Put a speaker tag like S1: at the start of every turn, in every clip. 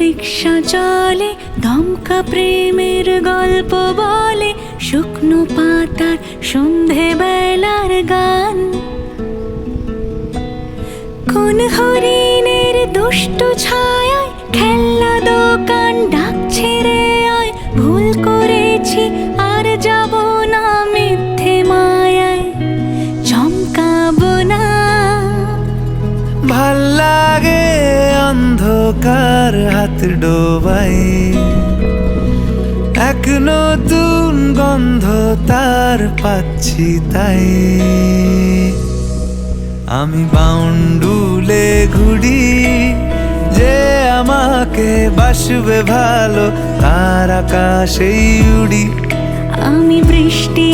S1: রিক্সা চলে দমকা প্রেমের গল্প বলে, শুকনো পাতার সন্ধে বেলার গান। কোন হরিণের দুষ্ট ছায়ায় খেলনা দোকান ডাকছে রে, আয় ভুল করেছি, আর যাব না মিথ্যে মায়ায়। চমকাবো না।
S2: ভালো লাগে অন্ধকার হাত ডোবাই এক নতুন গন্ধ তার পাচ্ছি তাই। আমি বাউন্ডুলে যে আমাকে বাসবে ভালো তার আকাশেই উড়ি।
S1: আমি বৃষ্টির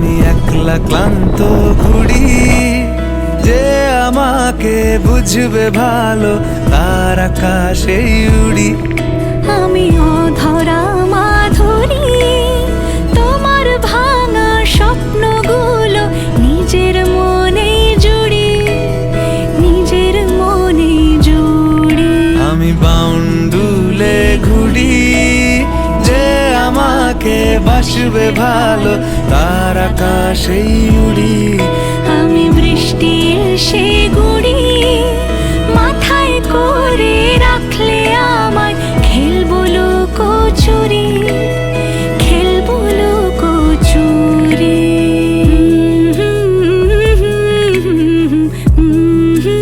S2: আমি একলা ক্লান্ত ঘুড়ি যে আমাকে বুঝবে ভালো তার আকাশে উড়ি।
S1: আমি
S2: বাসবে ভালো তার আকাশেই উড়ি।